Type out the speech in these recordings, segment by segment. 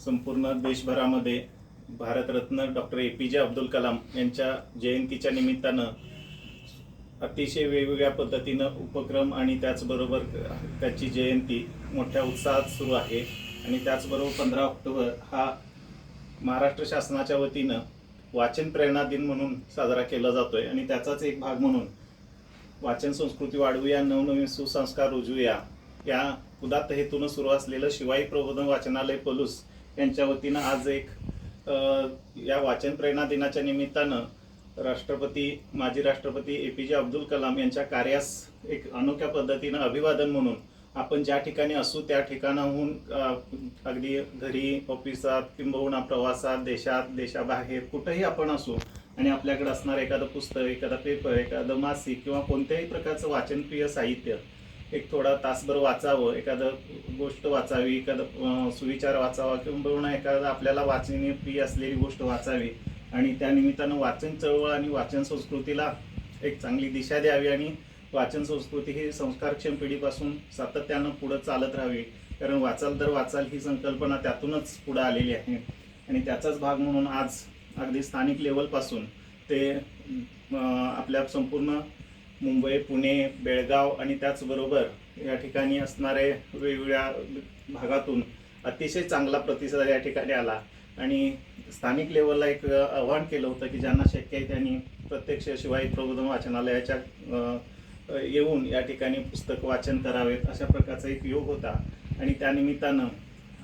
संपूर्ण देशभरामध्ये Bharat Ratna doctor A P J Abdul Kalam यांच्या जयंतीच्या निमित्तानं अतिशय वेगवेगळ्या पद्धतीनं उपक्रम आणि त्याचबरोबर त्याची जयंती मोठ्या उत्साहात सुरू आहे. आणि त्याचबरोबर पंधरा ऑक्टोबर हा महाराष्ट्र शासनाच्या वतीनं वाचन प्रेरणा दिन म्हणून साजरा केला जातोय. आणि त्याचाच एक भाग म्हणून वाचन संस्कृती वाढवूया नवनवीन सुसंस्कार रुजवूया. या उदात्त हेतून सुरू असलेलं शिवाई प्रबोधन वाचनालय पलूस यांच्या वतीनं आज एक या वाचन प्रेरणा दिनाच्या निमित्तानं राष्ट्रपती माजी राष्ट्रपती ए पी जे अब्दुल कलाम यांच्या कार्यास एक अनोख्या पद्धतीनं अभिवादन म्हणून आपण ज्या ठिकाणी असू त्या ठिकाणाहून अगदी घरी ऑफिसात किंबहुना प्रवासात देशात देशाबाहेर कुठंही आपण असू आणि आपल्याकडे असणारं एखादं पुस्तक एखादा पेपर एखादं मासिक किंवा कोणत्याही प्रकारचं वाचनप्रिय साहित्य एक थोडा तासभर वाचावं एखादं गोष्ट वाचावी एखादं सुविचार वाचावा किंवा एखादं आपल्याला वाचनीय प्रिय असलेली गोष्ट वाचावी आणि त्या निमित्तानं वाचन चळवळ आणि वाचन संस्कृतीला एक चांगली दिशा द्यावी आणि वाचन संस्कृती ही संस्कारक्षम पिढीपासून सातत्यानं पुढं चालत राहावी. कारण वाचाल तर वाचाल ही संकल्पना त्यातूनच पुढं आलेली आहे. आणि त्याचाच भाग म्हणून आज अगदी स्थानिक लेवलपासून ते आपल्या संपूर्ण मुंबई पुणे बेळगाव आणि त्याचबरोबर या ठिकाणी असणारे वेगवेगळ्या भागातून अतिशय चांगला प्रतिसाद या ठिकाणी आला. आणि स्थानिक लेवलला एक आव्हान केलं होतं की ज्यांना शक्य आहे त्यांनी प्रत्यक्ष शिवाई प्रबोधन वाचनालयाच्या येऊन या ठिकाणी पुस्तक वाचन करावेत अशा प्रकारचा एक योग होता. आणि त्यानिमित्तानं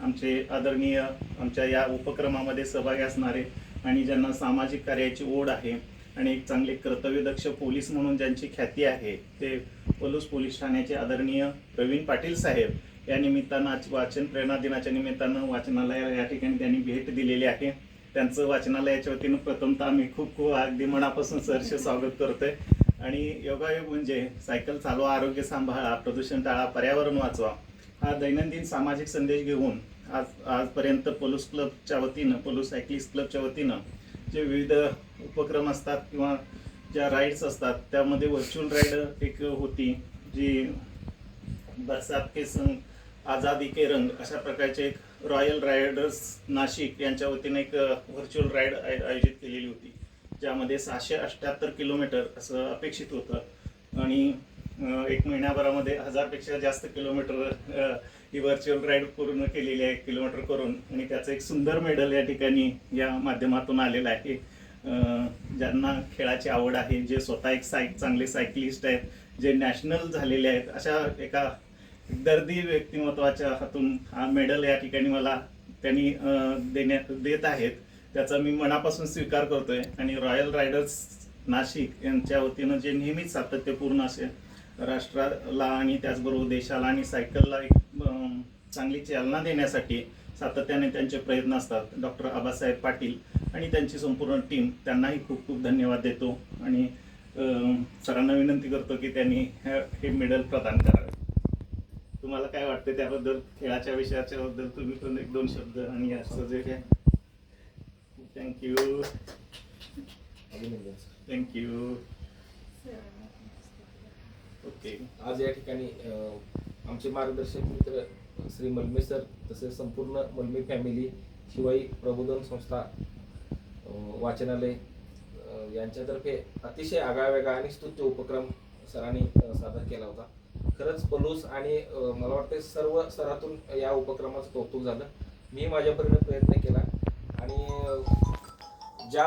आमचे आदरणीय आमच्या या उपक्रमामध्ये सहभागी असणारे आणि ज्यांना सामाजिक कार्याची ओढ आहे आणि एक चांगले कर्तव्यदक्ष पोलीस म्हणून ज्यांची ख्याती आहे ते पलूस पोलीस ठाण्याचे आदरणीय प्रवीण पाटील साहेब या निमित्तानं आज वाचन प्रेरणा दिनाच्या निमित्तानं वाचनालय या ठिकाणी त्यांनी भेट दिलेली आहे. त्यांचं वाचनालयाच्या वतीनं प्रथमतः आम्ही खूप खूप अगदी मनापासून सहर्ष स्वागत करतोय. आणि योगायोग म्हणजे सायकल चालवा आरोग्य सांभाळा प्रदूषण टाळा पर्यावरण वाचवा हा दैनंदिन सामाजिक संदेश घेऊन आज आजपर्यंत पोलूस क्लबच्या वतीनं पोलूस सायक्लिस्ट क्लबच्या वतीनं जे विविध उपक्रम असतात किंवा ज्या राईड्स असतात त्यामध्ये व्हर्च्युअल राईड एक होती जी बरसात के संग आझादी के रंग अशा प्रकारचे एक रॉयल रायडर्स नाशिक यांच्या वतीने एक व्हर्च्युअल राईड आयोजित केलेली होती. ज्यामध्ये सहाशे अठ्ठ्याहत्तर किलोमीटर असं अपेक्षित होतं. आणि एक महिन्याभरामध्ये हजारपेक्षा जास्त किलोमीटर ही व्हर्च्युअल राईड पूर्ण केलेली आहे किलोमीटर करून. आणि त्याचं एक सुंदर मेडल या ठिकाणी या माध्यमातून आलेलं आहे. ज्यांना खेळाची आवड आहे जे स्वतः एक सायक चांगले सायकलिस्ट आहेत जे नॅशनल झालेले आहेत अशा एका दर्दी व्यक्तिमत्वाच्या हातून हा मेडल या ठिकाणी मला त्यांनी देण्या देण्यात देत आहेत. त्याचा मी मनापासून स्वीकार करतोय. आणि रॉयल रायडर्स नाशिक यांच्या वतीनं जे नेहमीच सातत्यपूर्ण असे राष्ट्राला आणि त्याचबरोबर देशाला आणि सायकलला एक चांगली चालना देण्यासाठी सातत्याने त्यांचे प्रयत्न असतात. डॉक्टर आबासाहेब पाटील आणि त्यांची संपूर्ण टीम त्यांनाही खूप खूप धन्यवाद देतो आणि सरांना विनंती करतो की त्यांनी हे हे मेडल प्रदान करावे. तुम्हाला काय वाटतं त्याबद्दल? खेळाच्या विषयाच्या बद्दल तुम्ही पण एक दोन शब्द आणि असं जे काय? Thank you. Thank you okay. आज या ठिकाणी आमचे मार्गदर्शक मित्र श्री मलमे सर तसेच संपूर्ण मलमे फॅमिली शिवाई प्रबोधन संस्था वाचनालय यांच्यातर्फे अतिशय आगळावेगळा आणि स्तुत्य उपक्रम सरांनी सादर केला होता. खरंच पलूस आणि मला वाटतं सर्व स्तरातून या उपक्रमाचं कौतुक झालं. मी माझ्यापर्यंत प्रयत्न केला आणि ज्या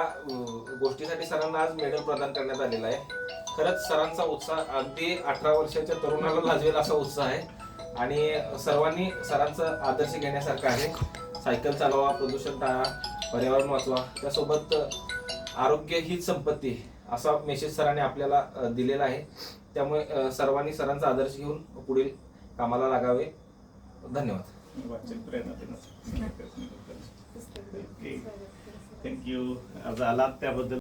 गोष्टीसाठी सरांना आज मेडल प्रदान करण्यात आलेला आहे. खरंच सरांचा उत्साह अगदी अठरा वर्षाच्या तरुणाला लाजवेल असा उत्साह आहे. आणि सर्वांनी सरांचा आदर्श घेण्यासारखं आहे. सायकल चालवा प्रदूषण टाळा पर्यावरण वाचवा. त्यासोबत आरोग्य हीच संपत्ती असा मेसेज सरांनी आपल्याला दिलेला आहे. त्यामुळे सर्वांनी सरांचा आदर्श घेऊन पुढील कामाला लागावे. धन्यवाद. थँक्यू आज आलात त्याबद्दल